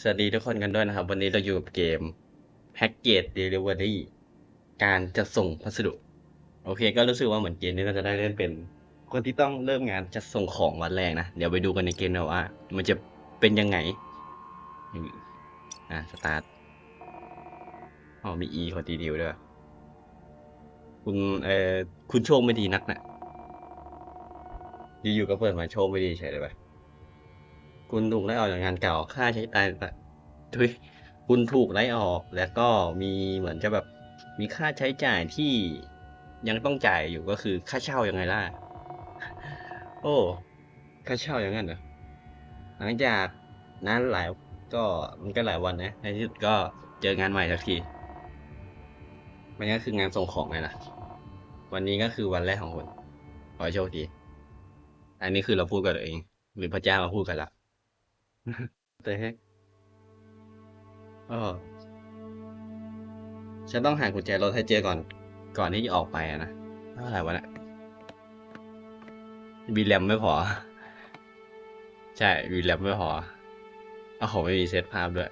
สวัสดีทุกคนกันด้วยนะครับ วันนี้เราอยู่กับเกมแพ็กเกจ Delivery การจะส่งพัสดุ โอเค ก็รู้สึกว่าเหมือนเกมนี้เราจะได้เล่นเป็น คนที่ต้องเริ่มงานจะส่งของวันแรกนะ เดี๋ยวไปดูกันในเกมนะว่า มันจะเป็นยังไง อะสตาร์ทอ๋อมี E ขอตีดิวด้วย คุณเอ่อคุณโชคไม่ดีนักนะอยู่ๆก็เปิดมาโชคไม่ดีเฉยเลยไป คุณถูกไล่ออกจากงานเก่าค่าใช้จ่ายทุยคุณถูกไล่ออก แล้วก็มีเหมือนจะแบบมีค่าใช้จ่ายที่ยังต้องจ่ายอยู่ก็คือค่าเช่ายังไงล่ะ โอ้ค่าเช่าอย่างนั้นเหรอหลังจากนั้นหลายก็มันก็หลายวันนะในที่สุดก็เจองานใหม่สักทีมันก็คืองานส่งของไงล่ะ วันนี้ก็คือวันแรกของคุณขอโชคดี อันนี้คือเราพูดกับตัวเอง หรือพระเจ้ามาพูดกับเรา แต่เฮ้เออฉันต้องหากุญแจรถให้เจอก่อน ก่อนที่จะออกไปอะนะเท่าไหร่วะเนี่ยวีแรมไม่พอ ใช่วีแรมไม่พอเอาของไม่มีเซตภาพด้วย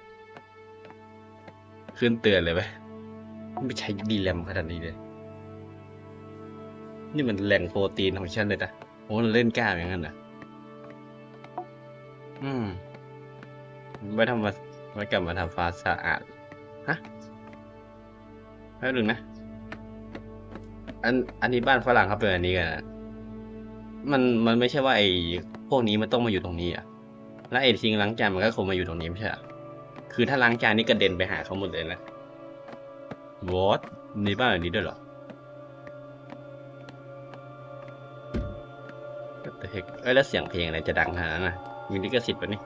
ขึ้นเตือนเลยไหมไม่ใช้ดีแรมขนาดนี้เลย นี่มันแหล่งโปรตีนของฉันเลยนะโอ้เล่นกล้ามอย่างนั้นเหรออืม ไม่ทำมาไม่กลับมาทำฟ้าสะอาดฮะแป๊บหนึงนะ อันอันนี้บ้านฝรั่งเขาเป็นอันนี้กันนะมันมันไม่ใช่ว่าไอ้พวกนี้มันต้องมาอยู่ตรงนี้อะ แล้วไอ้ทิ้งล้างจานมันก็คงมาอยู่ตรงนี้ไม่ใช่หรอคือถ้าล้างจานนี่กระเด็นไปหาเขาหมดเลยนะวอตมีบ้านแบบนี้ด้วยเหรอ What the heck เอ้ยแล้วเสียงเพลงอะไรจะดังขนาดนั้นนะมีลิขสิทธิ์ปะนี่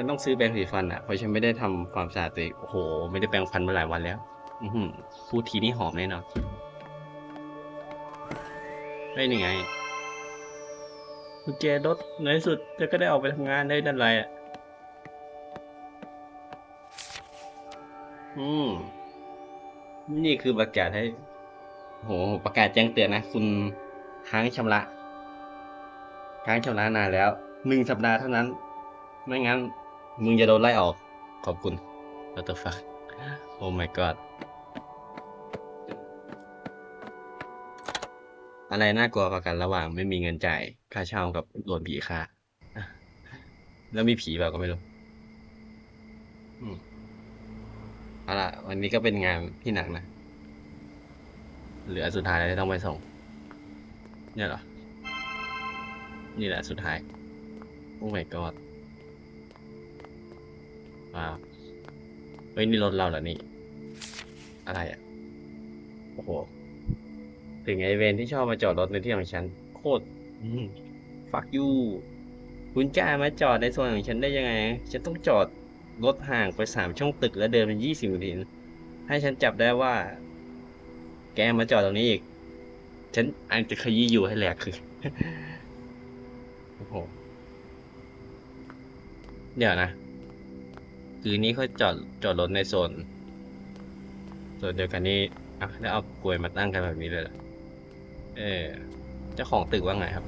ฉันต้องซื้อแปรงสีฟันอะเพราะฉันไม่ได้ทำความสะอาดตัวเองโอ้โห ไม่ได้แปรงฟันมาหลายวันแล้ว อือหือพูดทีนี่หอมแน่นอนเฮ้ยนี่ไงกุญแจรถในที่สุดจะก็ได้ออกไปทำงานได้นั่นไรอะ อืม นี่คือประกาศให้โห ประกาศแจ้งเตือนนะ คุณค้างชำระ ค้างชำระนานแล้ว หนึ่งสัปดาห์เท่านั้น ไม่งั้น มึงจะโดนไล่ออก ขอบคุณ What the fuck Oh my god อะไรน่ากลัวกว่ากันระหว่างไม่มีเงินจ่ายค่าเช่ากับโดนผีฆ่า แล้วมีผีเปล่าก็ไม่รู้อเอาล่ะ วันนี้ก็เป็นงานที่หนักนะ เหลือสุดท้ายแล้วที่ต้องไปส่ง เนี่ยเหรอ นี่แหละสุดท้าย โอ้ my god ว้าวเฮ้ยนี่รถเราเหรอนี่ อะไรอะ โอ้โห ถึงไอเวนที่ชอบมาจอดรถในที่ของฉัน โคตรฟักยูคุณกล้ามาจอดในโซนของฉันได้ยังไง ฉันต้องจอดรถห่างไปสามช่องตึกแล้วเดินเป็นยี่สิบนาทีให้ฉันจับได้ว่า แกมาจอดตรงนี้อีก ฉันอันจะขยี้อยู่ให้แหลกคือ โอ้โห เดี๋ยวนะ คือนี้เขาจอดจอดรถในโซนโซนเดียวกันนี่อะแล้วเอากลวยมาตั้งกันแบบนี้เลยเหรอเออเจ้าของตึกว่าไงครับ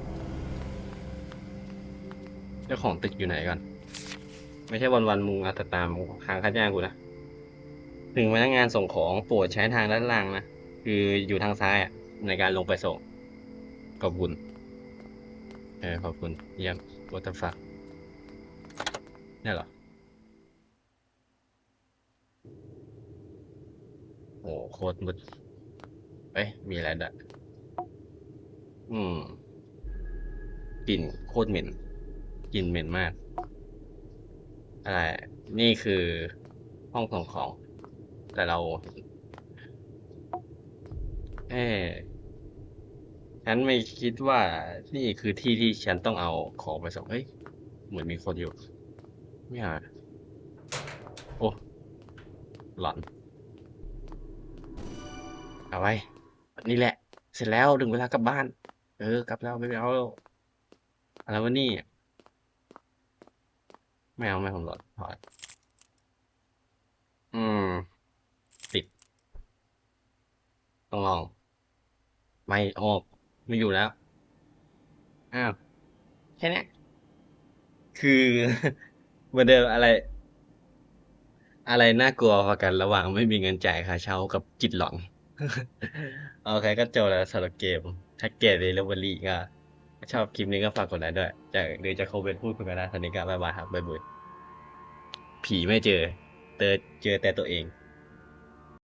เจ้าของตึกอยู่ไหนก่อน ไม่ใช่วันวันมึงอาตตามค้างค่าจ้างกูนะถึงพนักงานส่งของโปรดใช้ทางด้านล่างนะ คืออยู่ทางซ้ายอะ ในการลงไปส่งขอบคุณ เออขอบคุณเยี่ยม what the fuck เนี่ยเหรอ โอ้โคตรมืดเอ้ย มีอะไรด้วยอืมกลิ่นโคตรเหม็นกลิ่นเหม็นมาก อะไร นี่คือห้องส่งของ แต่เรา เอ๊ะฉันไม่คิดว่านี่คือที่ที่ฉันต้องเอาของไปส่งเฮ้ย เหมือนมีคนอยู่ ไม่หาโอ้ หลอน เอาไว้นี่แหละ เสร็จแล้วถึงเวลากลับบ้าน เออกลับแล้วไม่เอาแล้วอะไรวะนี่ไม่เอาไม่ผมหลอดถอดอืม ติด ต้องลอง ไม่ออกไม่อยู่แล้ว อ้าว แค่เนี้ยคือเหมือนเดิมอะไร อะไรน่ากลัวพอกันระหว่างไม่มีเงินจ่ายค่าเช่ากับจิตหลอน โอเคก็จบแล้วสำหรับเกมแท็กเกตเดลิเวอรี่ก็ชอบคลิปนี้ก็ฝากกดไลค์ด้วยจากหรือจะโคเวนพูดคุยกันนะตอนนี้ก็บายบายครับบายบายผีไม่เจอ เจอเจอแต่ตัวเอง